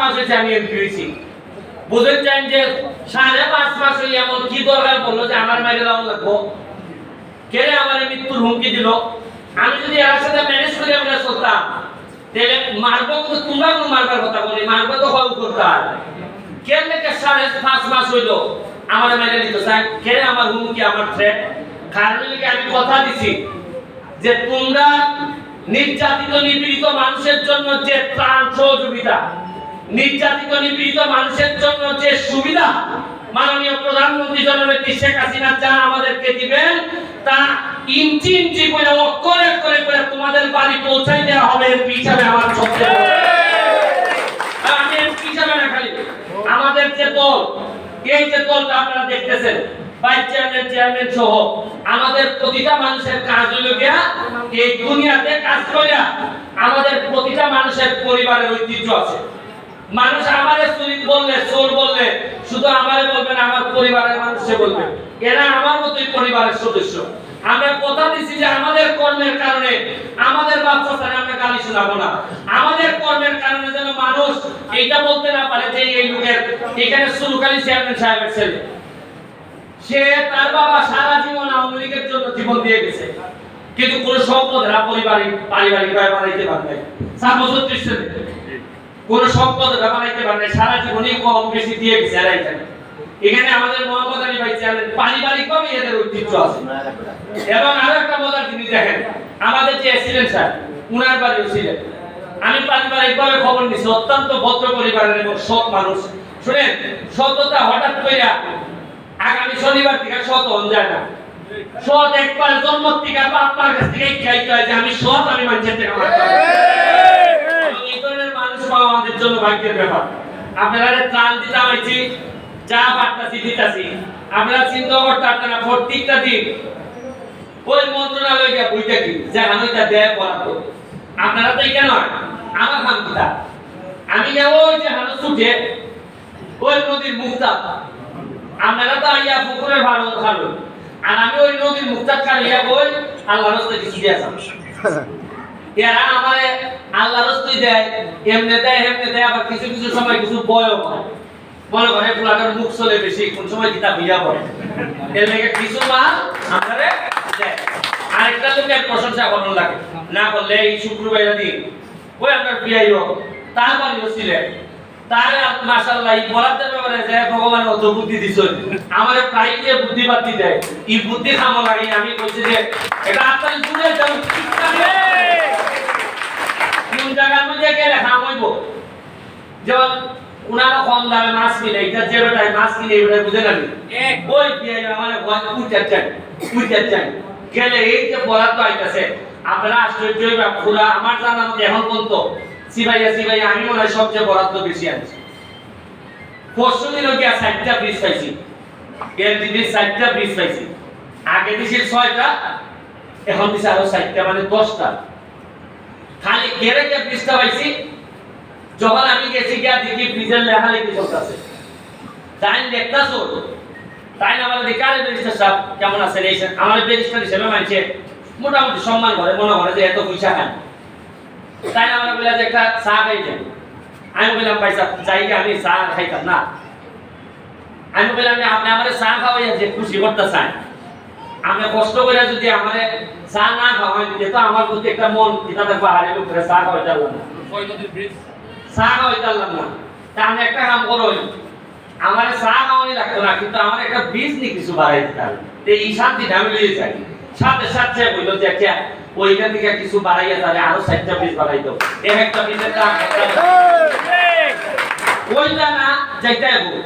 মাস হয়েছে আমি বুঝেন চান যে সাড়ে পাঁচ মাস হয়ে এমন কি দরকার বলল যে আমার দেওয়া লাগবো? কে আমার মৃত্যুর হুমকি দিল? আমি যদি এর সাথে ম্যানেজ করে আমরা চলতাম। তাহলে কিন্তু তোমরা কোনো মারবার কথা বলি তো হল করতাম থেকে সাড়ে পাঁচ মাস হইল? আমার স্যার কেন আমার হুমকি, আমার থ্রেট কারণ আমি কথা দিছি যে তোমরা নির্যাতিত, নিপীড়িত মানুষের জন্য যে ত্রাণ সহযোগিতা নির্যাতিত, নিপীড়িত মানুষের জন্য যে সুবিধা মাননীয় প্রধানমন্ত্রী জননেত্রী শেখ হাসিনা যা আমাদেরকে দিবেন, তা ইঞ্চি ইঞ্চি করে, অক্ষরে করে করে তোমাদের বাড়ি পৌঁছাই দেওয়া হবে আমার আমাদের যে দল, এই যে দলটা আপনারা দেখতেছেন, ভাইস চেয়ারম্যান চেয়ারম্যান সহ, আমাদের প্রতিটা মানুষের কাজ হলো গিয়া এই দুনিয়াতে কাজ করিয়া আমাদের প্রতিটা মানুষের পরিবারের ঐতিহ্য আছে। মানুষ আমারে চুরি বললে, চোর বললে, শুধু আমারে বলবে না, আমার পরিবারের মানুষে বলবে। এরা আমার মতোই পরিবারের সদস্য। আমরা কথা দিচ্ছি যে আমাদের কর্মের কারণে আমাদের বাচ্চা ছাড়া আমরা গালি শোনাবো না। আমাদের কর্মের কারণে যেন মানুষ এইটা বলতে না পারে যে এই লোকের এখানে সুলুকালি চেয়ারম্যান সাহেবের ছেলে। সে তার বাবা সারা জীবন আওয়ামী লীগের জন্য জীবন দিয়ে গেছে। কিন্তু কোন সম্পদ এরা পরিবারিক পারিবারিক ভাবে বানাইতে পারে নাই। সামসত্রিশ কোন সম্পদ বানাইতে পারে সারা জীবনই কম বেশি দিয়ে গেছে এরা এখানে আমাদের মোহাম্মদ আলী ভাই চেয়ারম্যান, পারিবারিক ভাবে এদের ঐতিহ্য আছে। এবং আরও একটা মজার জিনিস দেখেন, আমাদের যে ছিলেন স্যার, উনার বাড়িও ছিলেন আমি পারিবারিক ভাবে খবর নিছি, অত্যন্ত ভদ্র পরিবারের এবং সৎ মানুষ। শুনেন, সততা হঠাৎ কইরা আগামী শনিবার থেকে সৎ হন যায় না। সৎ একবার জন্ম থেকে বাপ মার কাছ থেকে খাইতে হয় যে আমি সৎ, আমি মানুষের থেকে আমার এবং এই ধরনের মানুষ পাওয়া আমাদের জন্য ভাগ্যের ব্যাপার। আপনারা ত্রাণ দিতে হয়েছি যা বার্তাছি দিতাছি। আপনারা চিন্তা করতে আপনারা প্রত্যেকটা দিন ওই মন্ত্রণালয় গিয়ে বইটা কি? যে আমিটা দেয় বরাদ্দ। আপনারা তো নয়, আমার নাম আমি যে ওই যে হানো ছুটে ওই নদীর মুক্তা। আপনারা তো আইয়া পুকুরের ভালো খালো আর আমি ওই নদীর মুক্তা খালিয়া বই আল্লাহ রাস্তায় কিছু দিয়েছিলাম এরা আমারে আল্লাহ রাস্তায় দেয়, এমনি দেয় এমনি দেয়, আবার কিছু কিছু সময় কিছু মনে করে ফুলাটার মুখ চলে বেশি, কোন সময় পড়ে। এর লেগে কিছু মাল আমারে দেয়। আরেকটা প্রশংসা লাগে। না করলে এই শুক্রবার ওই আপনার পিআইও তার বাড়িও ছিলেন তার মাশাআল্লাহ, এই বরাদ্দের ব্যাপারে যে ভগবান অত বুদ্ধি দিছ, আমারে প্রায় যে বুদ্ধি বাতি দেয়। এই বুদ্ধি কামো লাগে আমি বলছি যে, এটা আপনার জুড়ে জায়গার মধ্যে গেলে হাম হইব। যেমন উনারা কম দামে মাছ কিনে এটা যে বেটায় মাছ কিনে এই বেটায় বুঝে নাকি ওই মানে উইটার চাই উইটার চাই। গেলে এই যে বরাদ্দ আইতাছে আপনারা আশ্চর্য হইবা পুরা আমার জানা মতে এখন পর্যন্ত সিবাইয়া সিবাইয়া আমি মনে হয় সবচেয়ে বরাদ্দ বেশি আনছি। পরশু দিনও গিয়া ষাটটা ব্রিজ পাইছি এলটিভির ষাটটা ব্রিজ পাইছি। আগে দিছি ছয়টা এখন দিছে আরও ষাটটা মানে দশটা। খালি যে ব্রিজটা পাইছি। যখন আমি গেছি গিয়া দেখি ব্রিজের লেখালেখি চলতেছে। তাই দেখতাছ? তাই না আমার দিকারে ব্যারিস্টার সাহেব, কেমন আছেন? এই আমার ব্যারিস্টার হিসেবে মানছে, মোটামুটি সম্মান করে, মনে করে যে এত পয়সা খান তাই আমার বলে যে একটা চা খাইছেন আমি বললাম, ভাই সাহেব, যাই আমি চা খাইতাম না। আমি বললাম, আপনি আমার চা খাওয়াইয়া যে খুশি করতে চান আমি কষ্ট করে যদি আমার চা না খাওয়াই দিতে তো আমার প্রতি একটা মন কিতাতে পাহাড়ে লোক করে চা খাওয়াইতে পারলাম না। চা খাওয়াইতে পারলাম না। তা আমি একটা কাম করো আমার চা খাওয়ানি লাগতো না কিন্তু আমার একটা বীজ নি কিছু বাড়াই দিতে হবে তো এই শান্তিটা আমি লিয়ে যাই। সাথে সাথে বলল যে একটা ওইখান থেকে কিছু বাড়াইয়া তাহলে আরও চারটা বীজ বাড়াই দাও এক একটা বীজের দাম ওইটা না যাইতে হবে